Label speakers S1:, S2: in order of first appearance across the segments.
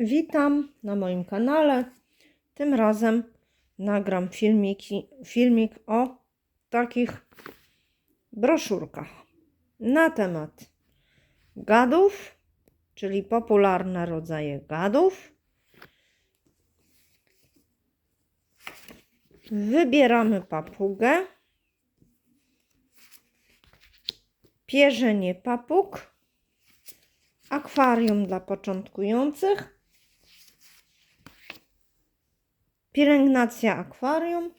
S1: Witam na moim kanale. Tym razem nagram filmiki, filmik o takich broszurkach na temat gadów, czyli popularne rodzaje gadów. Wybieramy papugę, pierzenie papug, akwarium dla początkujących, pielęgnacja akwarium,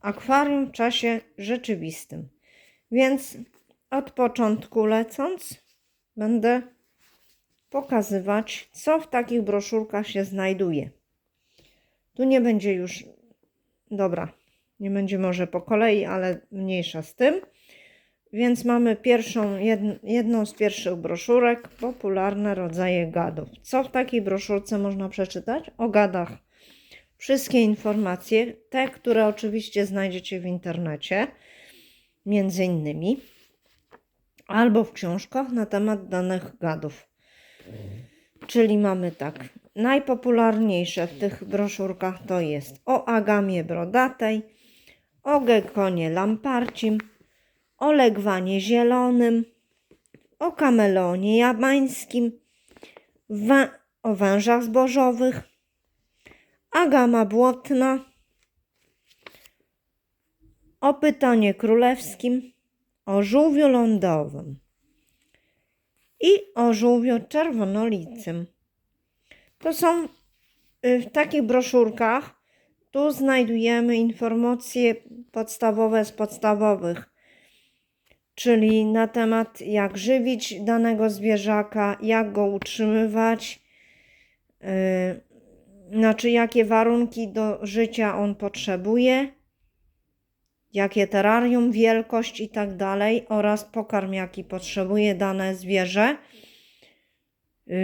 S1: akwarium w czasie rzeczywistym. Więc od początku lecąc, będę pokazywać, co w takich broszurkach się znajduje. Tu nie będzie już, dobra, nie będzie może po kolei, ale mniejsza z tym. Więc mamy pierwszą, jed- jedną z pierwszych broszurek, popularne rodzaje gadów. Co w takiej broszurce można przeczytać? O gadach. Wszystkie informacje, te, które oczywiście znajdziecie w internecie, między innymi, albo w książkach na temat danych gadów. Czyli mamy tak, najpopularniejsze w tych broszurkach to jest o agamie brodatej, o gekonie lamparcim, o legwanie zielonym, o kameleonie jamańskim, wę- o wężach zbożowych, agama błotna, o pytonie królewskim, o żółwiu lądowym i o żółwiu czerwonolicym. To są y, w takich broszurkach, tu znajdujemy informacje podstawowe z podstawowych czyli na temat jak żywić danego zwierzaka, jak go utrzymywać, yy, znaczy jakie warunki do życia on potrzebuje, jakie terrarium, wielkość i tak dalej oraz pokarm jaki potrzebuje dane zwierzę yy,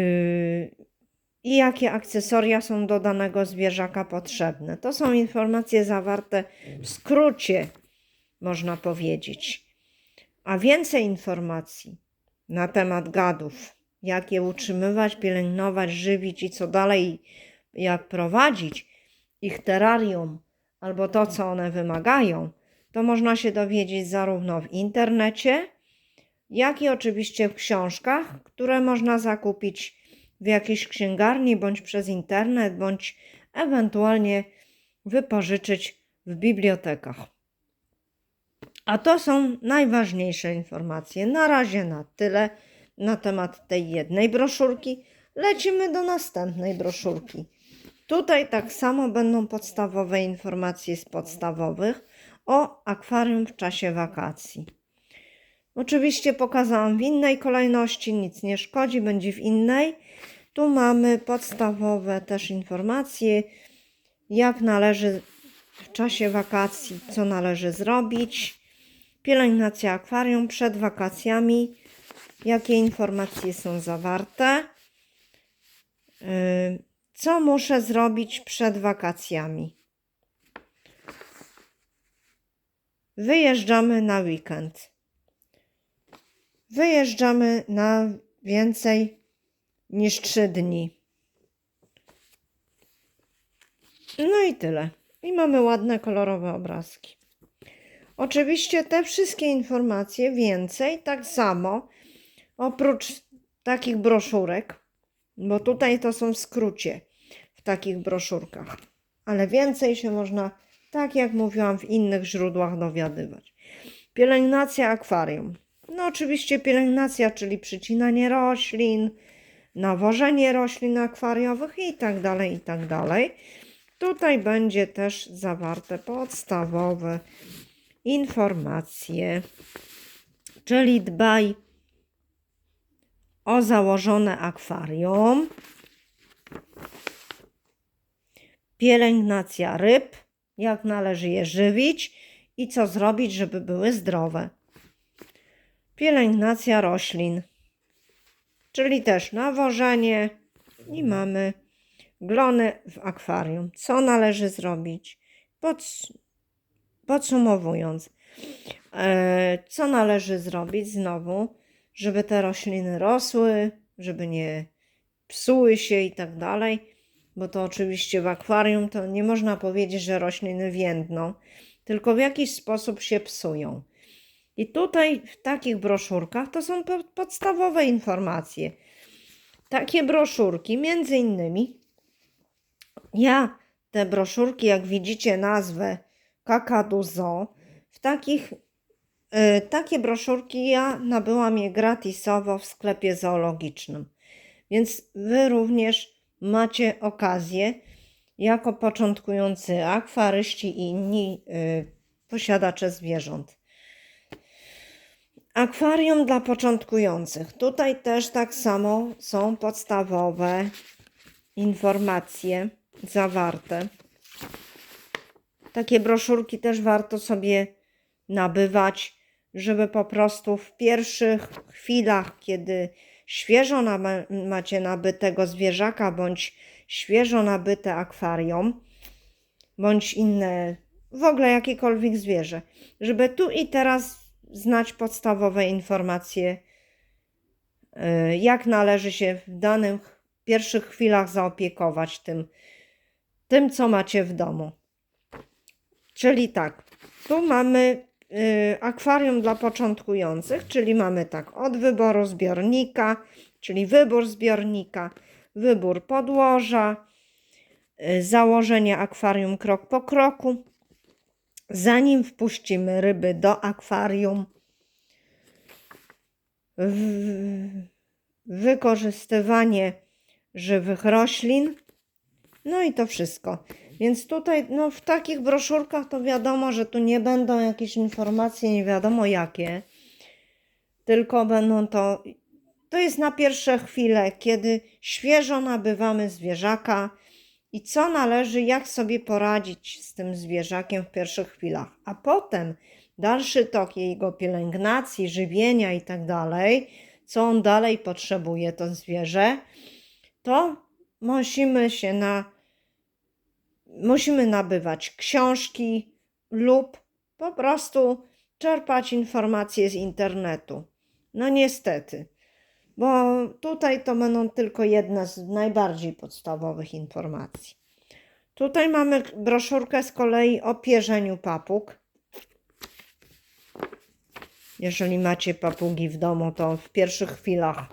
S1: i jakie akcesoria są do danego zwierzaka potrzebne. To są informacje zawarte w skrócie, można powiedzieć. A więcej informacji na temat gadów, jak je utrzymywać, pielęgnować, żywić i co dalej, jak prowadzić ich terrarium albo to, co one wymagają, to można się dowiedzieć zarówno w internecie, jak i oczywiście w książkach, które można zakupić w jakiejś księgarni, bądź przez internet, bądź ewentualnie wypożyczyć w bibliotekach. A to są najważniejsze informacje. Na razie na tyle na temat tej jednej broszurki. Lecimy do następnej broszurki. Tutaj tak samo będą podstawowe informacje z podstawowych o akwarium w czasie wakacji. Oczywiście pokazałam w innej kolejności, nic nie szkodzi, będzie w innej. Tu mamy podstawowe też informacje, jak należy w czasie wakacji, co należy zrobić pielęgnacja akwarium przed wakacjami, jakie informacje są zawarte, Yy, co muszę zrobić przed wakacjami. Wyjeżdżamy na weekend. Wyjeżdżamy na więcej niż 3 dni. No i tyle. I mamy ładne, kolorowe obrazki. Oczywiście te wszystkie informacje, więcej, tak samo, oprócz takich broszurek, bo tutaj to są w skrócie takich broszurkach, ale więcej się można, tak jak mówiłam, w innych źródłach dowiadywać. Pielęgnacja akwarium. No oczywiście pielęgnacja, czyli przycinanie roślin, nawożenie roślin akwariowych i tak dalej, i tak dalej. Tutaj będzie też zawarte podstawowe informacje, czyli dbaj o założone akwarium, pielęgnacja ryb, jak należy je żywić i co zrobić, żeby były zdrowe. Pielęgnacja roślin, czyli też nawożenie i mamy glony w akwarium. Co należy zrobić? Pod, Podsumowując, e, co należy zrobić znowu, żeby te rośliny rosły, żeby nie psuły się i tak dalej, bo to oczywiście w akwarium to nie można powiedzieć, że rośliny więdną, tylko w jakiś sposób się psują. I tutaj w takich broszurkach to są po- podstawowe informacje. Takie broszurki, między innymi, ja te broszurki, jak widzicie nazwę Kakadu Zoo, w takich, y, takie broszurki ja nabyłam je gratisowo w sklepie zoologicznym. Więc wy również macie okazję, jako początkujący akwaryści i inni y, posiadacze zwierząt. Akwarium dla początkujących. Tutaj też tak samo są podstawowe informacje zawarte. Takie broszurki też warto sobie nabywać, żeby po prostu w pierwszych chwilach, kiedy świeżo macie nabytego zwierzaka bądź świeżo nabyte akwarium, bądź inne, w ogóle jakiekolwiek zwierzę, żeby tu i teraz znać podstawowe informacje, y, jak należy się w danych pierwszych chwilach zaopiekować tym, tym co macie w domu. Czyli tak, tu mamy akwarium dla początkujących, czyli mamy tak od wyboru zbiornika, czyli wybór zbiornika, wybór podłoża, y, założenie akwarium krok po kroku. Zanim wpuścimy ryby do akwarium, wykorzystywanie żywych roślin, no i to wszystko. Więc tutaj, no w takich broszurkach to wiadomo, że tu nie będą jakieś informacje, nie wiadomo jakie, tylko będą to, to jest na pierwsze chwile, kiedy świeżo nabywamy zwierzaka i co należy, jak sobie poradzić z tym zwierzakiem w pierwszych chwilach. A potem dalszy tok jego pielęgnacji, żywienia i tak dalej, co on dalej potrzebuje, to zwierzę, to musimy się na musimy nabywać książki lub po prostu czerpać informacje z internetu. No niestety, bo tutaj to będą tylko jedne z najbardziej podstawowych informacji. Tutaj mamy broszurkę z kolei o pierzeniu papug. Jeżeli macie papugi w domu, to w pierwszych chwilach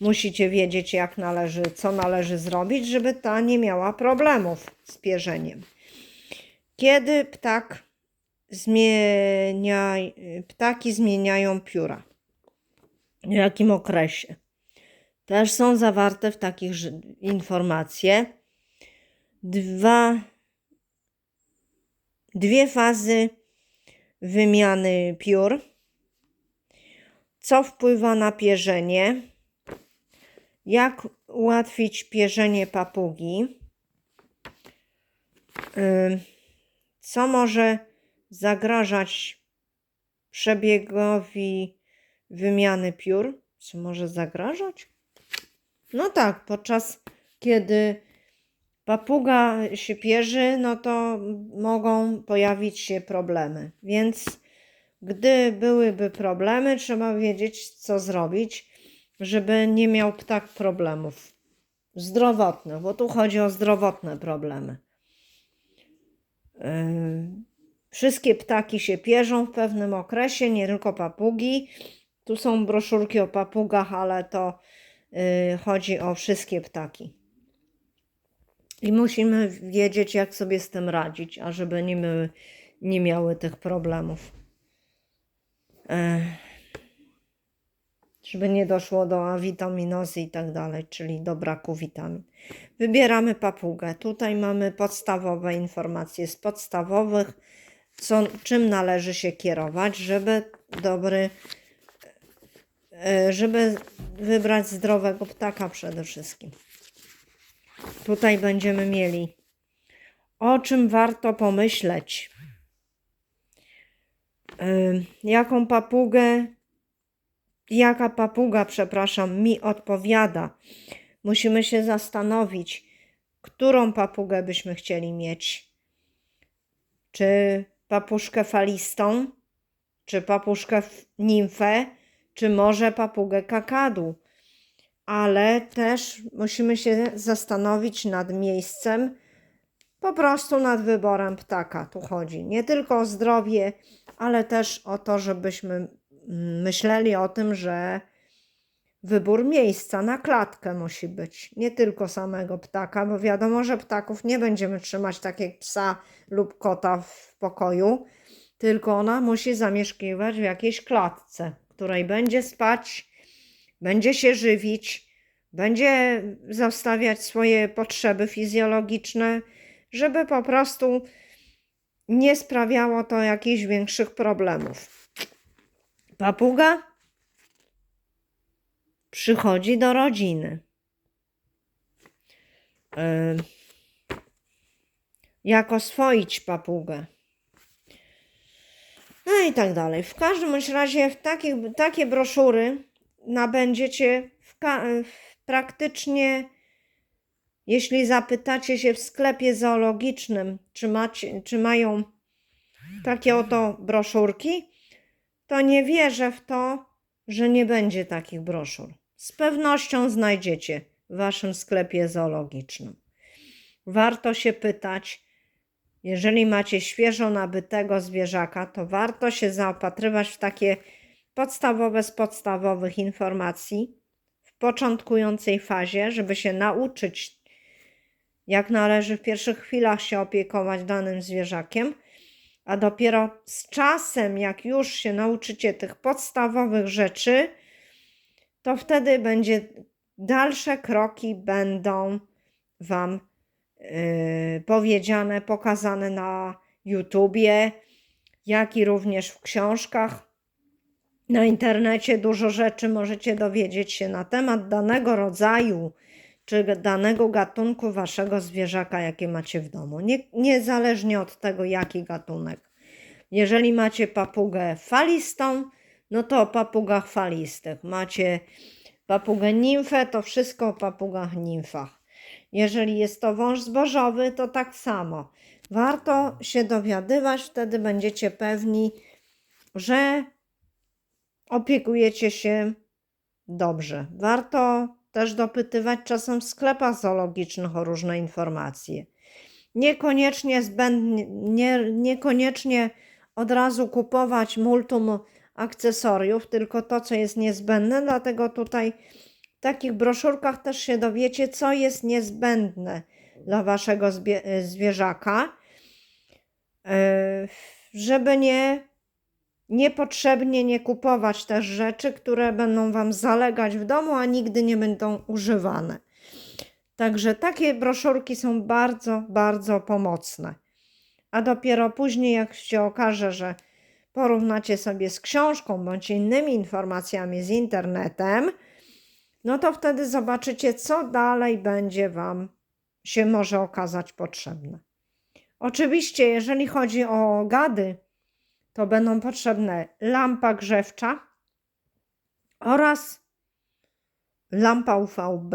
S1: musicie wiedzieć, jak należy, co należy zrobić, żeby ta nie miała problemów z pierzeniem. Kiedy ptak zmienia, ptaki zmieniają pióra? W jakim okresie? Też są zawarte w takich informacje. Dwa, dwie fazy wymiany piór. Co wpływa na pierzenie? Jak ułatwić pierzenie papugi? Co może zagrażać przebiegowi wymiany piór? Co może zagrażać? No tak, podczas kiedy papuga się pierzy, no to mogą pojawić się problemy. Więc gdy byłyby problemy, trzeba wiedzieć, co zrobić, żeby nie miał ptak problemów zdrowotnych, bo tu chodzi o zdrowotne problemy. Yy, Wszystkie ptaki się pierzą w pewnym okresie, nie tylko papugi. Tu są broszurki o papugach, ale to yy, chodzi o wszystkie ptaki. I musimy wiedzieć, jak sobie z tym radzić, ażeby nie, my, nie miały tych problemów. Ech. Żeby nie doszło do awitaminozy i tak dalej, czyli do braku witamin. Wybieramy papugę. Tutaj mamy podstawowe informacje z podstawowych, co, czym należy się kierować, żeby dobry, e, żeby wybrać zdrowego ptaka przede wszystkim. Tutaj będziemy mieli o czym warto pomyśleć. Ym, Jaką papugę, jaka papuga, przepraszam, mi odpowiada. Musimy się zastanowić, którą papugę byśmy chcieli mieć. Czy papuszkę falistą, czy papuszkę nimfę, czy może papugę kakadu, ale też musimy się zastanowić nad miejscem, po prostu nad wyborem ptaka tu chodzi. Nie tylko o zdrowie, ale też o to, żebyśmy myśleli o tym, że wybór miejsca na klatkę musi być. Nie tylko samego ptaka, bo wiadomo, że ptaków nie będziemy trzymać tak jak psa lub kota w pokoju, tylko ona musi zamieszkiwać w jakiejś klatce, w której będzie spać, będzie się żywić, będzie zastawiać swoje potrzeby fizjologiczne, żeby po prostu nie sprawiało to jakichś większych problemów. Papuga przychodzi do rodziny. Yy, jak oswoić papugę. No i tak dalej. W każdym razie w takich, takie broszury nabędziecie w, w praktycznie, jeśli zapytacie się w sklepie zoologicznym, czy, macie, czy mają takie oto broszurki, to nie wierzę w to, że nie będzie takich broszur. Z pewnością znajdziecie w waszym sklepie zoologicznym. Warto się pytać, jeżeli macie świeżo nabytego zwierzaka, to warto się zaopatrywać w takie podstawowe z podstawowych informacji w początkującej fazie, żeby się nauczyć, jak należy w pierwszych chwilach się opiekować danym zwierzakiem, a dopiero z czasem, jak już się nauczycie tych podstawowych rzeczy, to wtedy będzie dalsze kroki będą Wam yy, powiedziane, pokazane na YouTubie, jak i również w książkach. Na internecie dużo rzeczy możecie dowiedzieć się na temat danego rodzaju czy danego gatunku waszego zwierzaka, jakie macie w domu. Nie, niezależnie od tego, jaki gatunek. Jeżeli macie papugę falistą, no to o papugach falistych. Macie papugę nimfę, to wszystko o papugach nimfach. Jeżeli jest to wąż zbożowy, to tak samo. Warto się dowiadywać, wtedy będziecie pewni, że opiekujecie się dobrze. Warto też dopytywać czasem w sklepach zoologicznych o różne informacje. Niekoniecznie zbędnie, nie, niekoniecznie od razu kupować multum akcesoriów, tylko to, co jest niezbędne, dlatego tutaj w takich broszurkach też się dowiecie, co jest niezbędne dla waszego zwierzaka, e, żeby nie niepotrzebnie nie kupować też rzeczy, które będą Wam zalegać w domu, a nigdy nie będą używane. Także takie broszurki są bardzo, bardzo pomocne. A dopiero później, jak się okaże, że porównacie sobie z książką bądź innymi informacjami z internetem, no to wtedy zobaczycie, co dalej będzie Wam się może okazać potrzebne. Oczywiście, jeżeli chodzi o gady, to będą potrzebne lampa grzewcza oraz lampa UVB.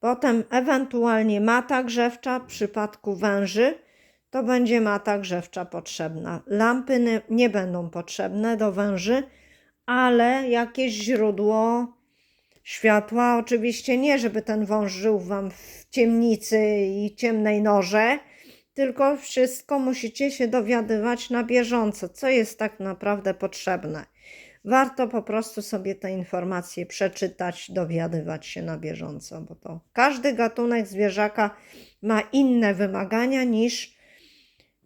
S1: Potem ewentualnie mata grzewcza w przypadku węży to będzie mata grzewcza potrzebna. Lampy nie będą potrzebne do węży, ale jakieś źródło światła, oczywiście nie, żeby ten wąż żył Wam w ciemnicy i ciemnej norze, tylko wszystko musicie się dowiadywać na bieżąco, co jest tak naprawdę potrzebne. Warto po prostu sobie te informacje przeczytać, dowiadywać się na bieżąco, bo to każdy gatunek zwierzaka ma inne wymagania niż,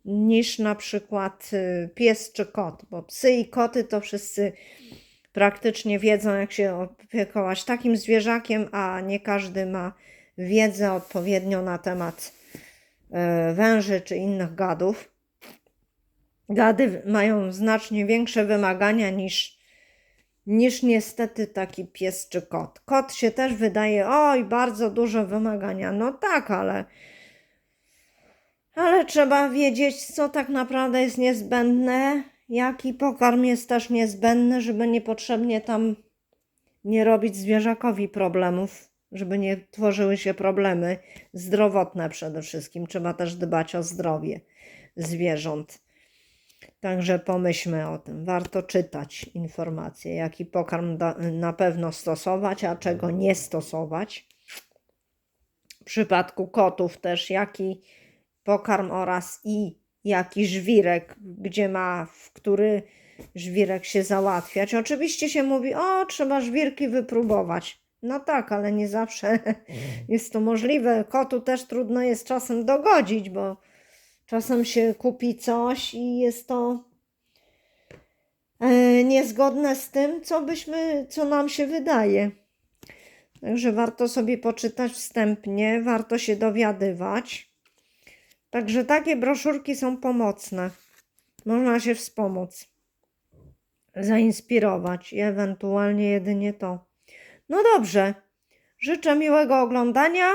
S1: niż na przykład y, pies czy kot, bo psy i koty to wszyscy praktycznie wiedzą, jak się opiekować takim zwierzakiem, a nie każdy ma wiedzę odpowiednią na temat węży czy innych gadów. Gady mają znacznie większe wymagania niż, niż niestety taki pies czy kot. Kot się też wydaje, oj, bardzo duże wymagania. No tak, ale, ale trzeba wiedzieć, co tak naprawdę jest niezbędne, jaki pokarm jest też niezbędny, żeby niepotrzebnie tam nie robić zwierzakowi problemów żeby nie tworzyły się problemy zdrowotne przede wszystkim. Trzeba też dbać o zdrowie zwierząt. Także pomyślmy o tym. Warto czytać informacje, jaki pokarm da, na pewno stosować, a czego nie stosować. W przypadku kotów też jaki pokarm oraz i jaki żwirek, gdzie ma, w który żwirek się załatwiać. Oczywiście się mówi, o, trzeba żwirki wypróbować. No tak, ale nie zawsze jest to możliwe. Kotu też trudno jest czasem dogodzić, bo czasem się kupi coś i jest to e, niezgodne z tym, co byśmy, co nam się wydaje. Także warto sobie poczytać wstępnie, warto się dowiadywać. Także takie broszurki są pomocne. Można się wspomóc, zainspirować i ewentualnie jedynie to. No dobrze. Życzę miłego oglądania.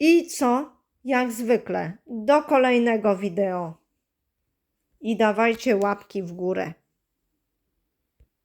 S1: I co? Jak zwykle, do kolejnego wideo. I dawajcie łapki w górę.